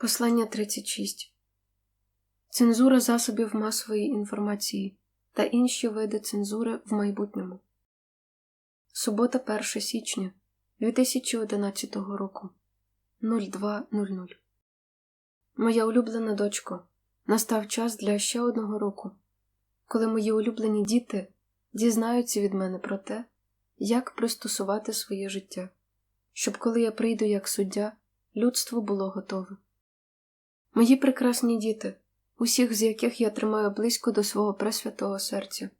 Послання 36 Цензура засобів масової інформації та інші види цензури в майбутньому. Субота 1 січня 2011 року 02.00 Моя улюблена дочко. Настав час для ще одного року, коли мої улюблені діти дізнаються від мене про те, як пристосувати своє життя, щоб коли я прийду як суддя, людство було готове. Мої прекрасні діти, усіх з яких я тримаю близько до свого пресвятого серця,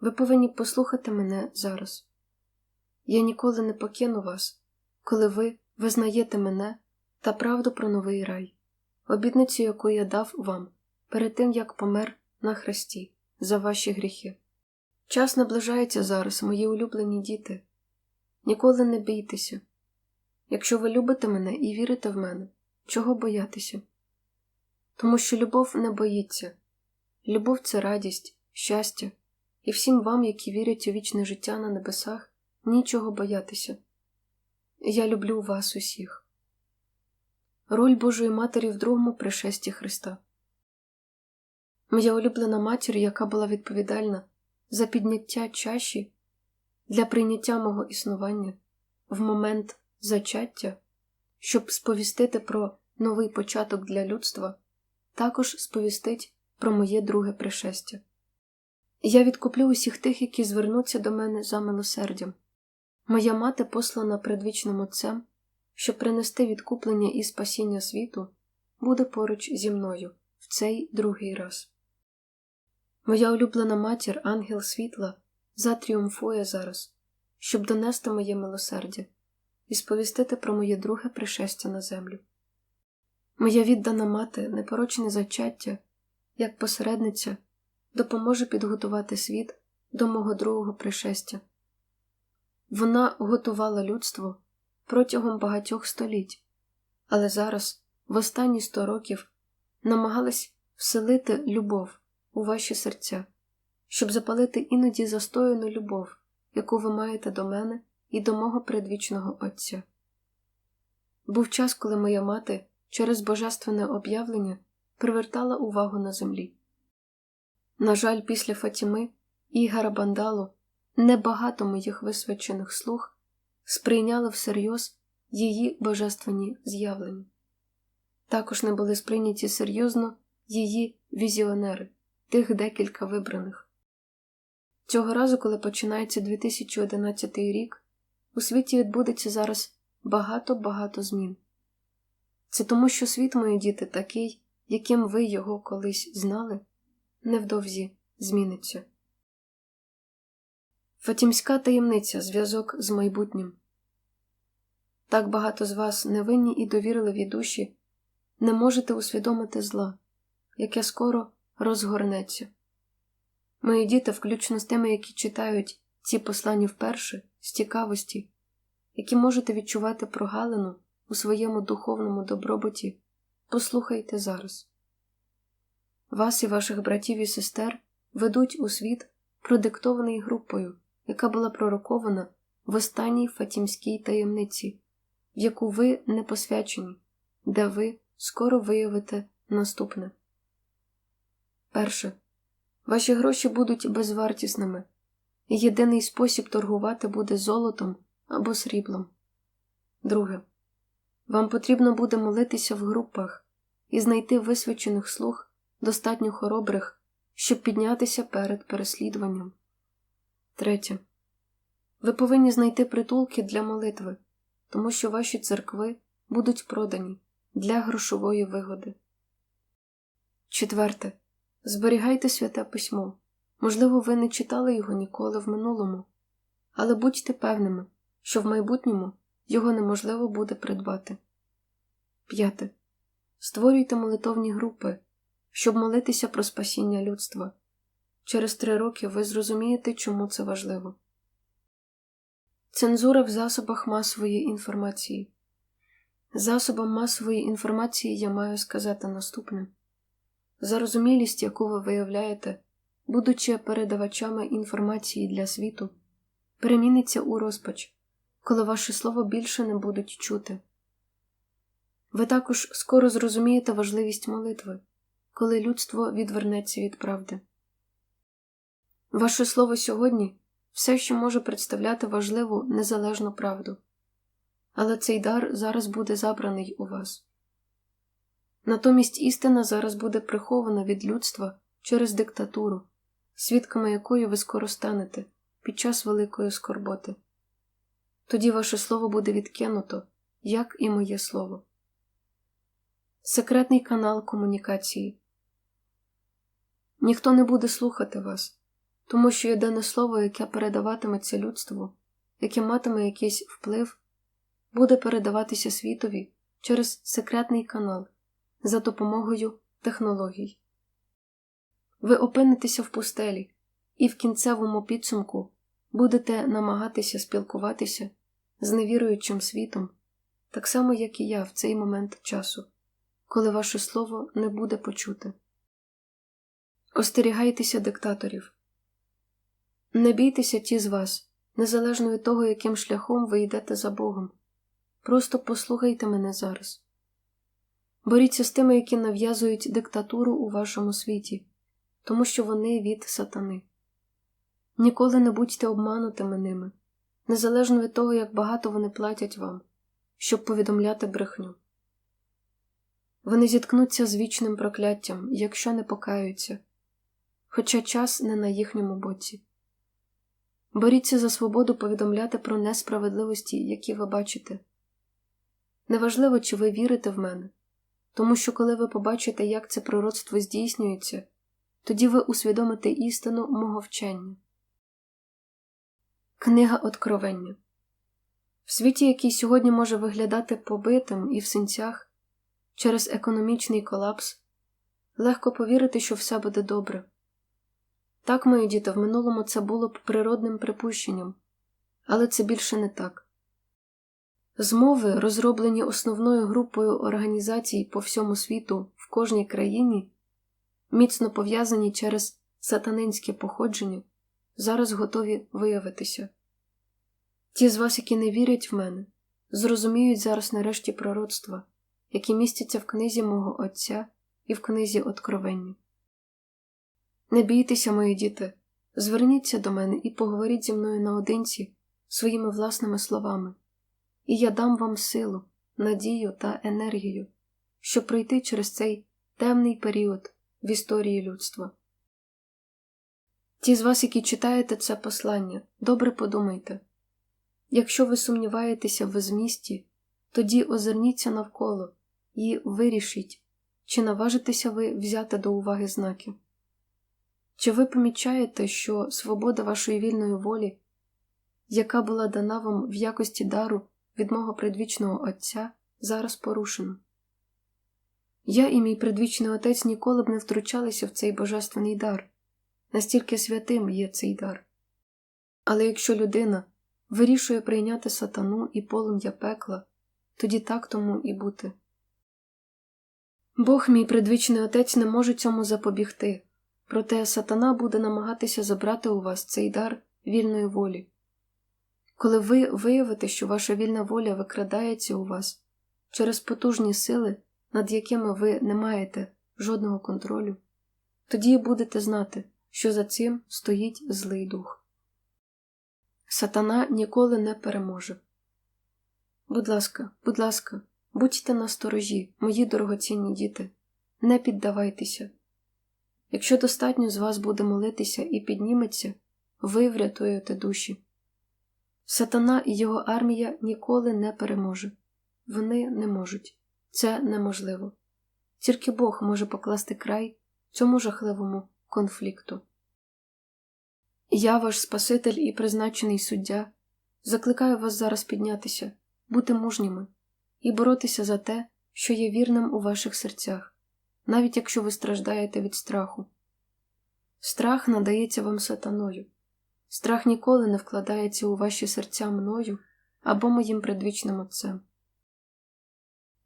ви повинні послухати мене зараз. Я ніколи не покину вас, коли ви визнаєте мене та правду про новий рай, обітницю, яку я дав вам перед тим, як помер на хресті за ваші гріхи. Час наближається зараз, мої улюблені діти. Ніколи не бійтеся. Якщо ви любите мене і вірите в мене, чого боятися? Тому що любов не боїться, любов це радість, щастя, і всім вам, які вірять у вічне життя на небесах, нічого боятися. Я люблю вас усіх. Роль Божої Матері в другому пришесті Христа. Моя улюблена матір, яка була відповідальна за підняття чаші для прийняття мого існування в момент зачаття, щоб сповістити про новий початок для людства також сповістить про моє друге пришестя. Я відкуплю усіх тих, які звернуться до мене за милосердям. Моя мати послана предвічним Отцем, щоб принести відкуплення і спасіння світу, буде поруч зі мною в цей другий раз. Моя улюблена матір, ангел світла, затріумфує зараз, щоб донести моє милосердя і сповістити про моє друге пришестя на землю. Моя віддана мати, непорочне зачаття, як посередниця, допоможе підготувати світ до мого другого пришестя. Вона готувала людство протягом багатьох століть, але зараз, в останні сто років, намагалась вселити любов у ваші серця, щоб запалити іноді застояну любов, яку ви маєте до мене і до мого предвічного Отця. Був час, коли моя мати через божественне об'явлення привертала увагу на землі. На жаль, після Фатіми і Гарабандалу небагато моїх висвячених слуг сприйняли всерйоз її божественні з'явлення. Також не були сприйняті серйозно її візіонери, тих декілька вибраних. Цього разу, коли починається 2011 рік, у світі відбудеться зараз багато-багато змін. Це тому, що світ, мої діти, такий, яким ви його колись знали, невдовзі зміниться. Фатімська таємниця зв'язок з майбутнім. Так багато з вас невинні і довірливі душі не можете усвідомити зла, яке скоро розгорнеться. Мої діти, включно з тими, які читають ці послання вперше, з цікавості, які можете відчувати прогалину у своєму духовному добробуті, послухайте зараз. Вас і ваших братів і сестер ведуть у світ, продиктований групою, яка була пророкована в останній фатімській таємниці, в яку ви не посвячені, де ви скоро виявите наступне. Перше. Ваші гроші будуть безвартісними, і єдиний спосіб торгувати буде золотом або сріблом. Друге. Вам потрібно буде молитися в групах і знайти висвячених слуг, достатньо хоробрих, щоб піднятися перед переслідуванням. Третє. Ви повинні знайти притулки для молитви, тому що ваші церкви будуть продані для грошової вигоди. Четверте. Зберігайте святе письмо. Можливо, ви не читали його ніколи в минулому, але будьте певними, що в майбутньому його неможливо буде придбати. П'яте. Створюйте молитовні групи, щоб молитися про спасіння людства. Через три роки ви зрозумієте, чому це важливо. Цензура в засобах масової інформації. Засобам масової інформації я маю сказати наступне зарозумілість, яку ви виявляєте, будучи передавачами інформації для світу, переміниться у розпач коли ваше слово більше не будуть чути. Ви також скоро зрозумієте важливість молитви, коли людство відвернеться від правди. Ваше слово сьогодні все ще може представляти важливу незалежну правду, але цей дар зараз буде забраний у вас. Натомість істина зараз буде прихована від людства через диктатуру, свідками якої ви скоро станете під час великої скорботи. Тоді ваше слово буде відкинуто, як і моє слово. Секретний канал комунікації. Ніхто не буде слухати вас, тому що єдине слово, яке передаватиметься людству, яке матиме якийсь вплив, буде передаватися світові через секретний канал за допомогою технологій. Ви опинитеся в пустелі і в кінцевому підсумку будете намагатися спілкуватися з невіруючим світом, так само, як і я в цей момент часу, коли ваше слово не буде почуте. Остерігайтеся диктаторів. Не бійтеся ті з вас, незалежно від того, яким шляхом ви йдете за Богом. Просто послухайте мене зараз. Боріться з тими, які нав'язують диктатуру у вашому світі, тому що вони від сатани. Ніколи не будьте обманутими ними, незалежно від того, як багато вони платять вам, щоб повідомляти брехню. Вони зіткнуться з вічним прокляттям, якщо не покаються, хоча час не на їхньому боці. Боріться за свободу повідомляти про несправедливості, які ви бачите. Неважливо, чи ви вірите в мене, тому що коли ви побачите, як це пророцтво здійснюється, тоді ви усвідомите істину мого вчення. Книга Откровення В світі, який сьогодні може виглядати побитим і в синцях через економічний колапс, легко повірити, що все буде добре. Так, мої діти, в минулому це було б природним припущенням, але це більше не так. Змови, розроблені основною групою організацій по всьому світу в кожній країні, міцно пов'язані через сатанинське походження, зараз готові виявитися. Ті з вас, які не вірять в мене, зрозуміють зараз нарешті пророцтва, які містяться в книзі мого Отця і в книзі Откровення. Не бійтеся, мої діти, зверніться до мене і поговоріть зі мною наодинці своїми власними словами, і я дам вам силу, надію та енергію, щоб пройти через цей темний період в історії людства. Ті з вас, які читаєте це послання, добре подумайте якщо ви сумніваєтеся в змісті, тоді озирніться навколо і вирішіть, чи наважитеся ви взяти до уваги знаки. Чи ви помічаєте, що свобода вашої вільної волі, яка була дана вам в якості дару від мого предвічного Отця, зараз порушена? Я і мій предвічний отець ніколи б не втручалися в цей божественний дар, настільки святим є цей дар. Але якщо людина вирішує прийняти сатану і полум'я пекла, тоді так тому і бути. Бог, мій предвічний отець, не може цьому запобігти, проте сатана буде намагатися забрати у вас цей дар вільної волі. Коли ви виявите, що ваша вільна воля викрадається у вас через потужні сили, над якими ви не маєте жодного контролю, тоді будете знати, що за цим стоїть злий дух. Сатана ніколи не переможе. Будь ласка, будь ласка, будьте насторожі, мої дорогоцінні діти, не піддавайтеся. Якщо достатньо з вас буде молитися і підніметься, ви врятуєте душі. Сатана і його армія ніколи не переможе. Вони не можуть. Це неможливо. Тільки Бог може покласти край цьому жахливому конфлікту. Я, ваш Спаситель і призначений суддя, закликаю вас зараз піднятися, бути мужніми і боротися за те, що є вірним у ваших серцях, навіть якщо ви страждаєте від страху. Страх надається вам сатаною, страх ніколи не вкладається у ваші серця мною або моїм предвічним Отцем.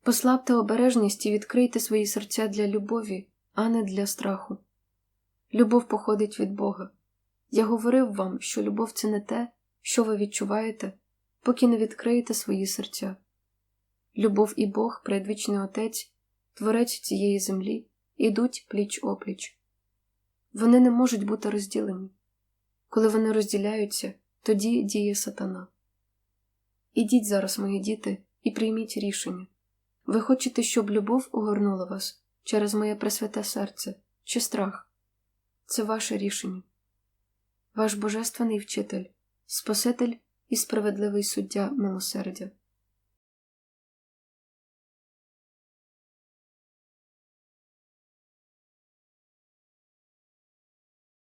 Послабте обережність і відкрийте свої серця для любові, а не для страху. Любов походить від Бога. Я говорив вам, що любов це не те, що ви відчуваєте, поки не відкриєте свої серця. Любов і Бог, предвічний Отець, Творець цієї землі, ідуть пліч опліч. Вони не можуть бути розділені. Коли вони розділяються, тоді діє сатана. Ідіть зараз, мої діти, і прийміть рішення. Ви хочете, щоб любов огорнула вас через моє пресвяте серце чи страх? Це ваше рішення. Ваш божественний вчитель, Спаситель і справедливий суддя милосердя.